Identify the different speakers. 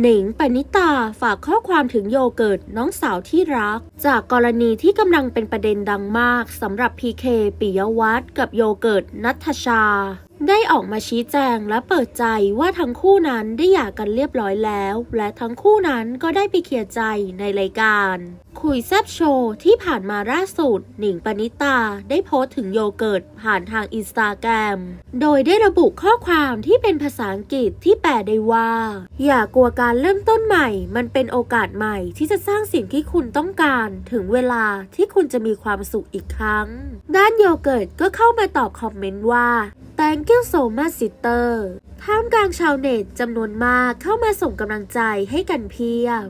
Speaker 1: หนิงปณิตาฝากข้อความถึงโยเกิร์ตน้องสาวที่รัก จากกรณีที่กำลังเป็นประเด็นดังมากสำหรับพีเคปิยวัฒน์กับโยเกิร์ตนัทชา ได้ออกมาชี้แจงและเปิดใจว่าทั้งคู่นั้นได้หย่ากันเรียบร้อยแล้ว และทั้งคู่นั้นก็ได้ไปเคลียร์ใจในรายการ คุยแซบโชว์ที่ผ่านมาล่าสุด หนิงปณิตาได้โพสต์ถึงโยเกิร์ตผ่านทางอินสตาแกรม โดยได้ระบุข้อความที่เป็นภาษาอังกฤษที่แปลได้ว่า อย่ากลัวการเริ่มต้นใหม่ มันเป็นโอกาสใหม่ที่จะสร้างสิ่งที่คุณต้องการ ถึงเวลาที่คุณจะมีความสุขอีกครั้ง ด้านโยเกิร์ตก็เข้ามาตอบคอมเมนต์ว่า Thank you so much sister ท่ามกลางชาวเน็ตจำนวนมากเข้ามาส่งกำลังใจให้กันเพียบ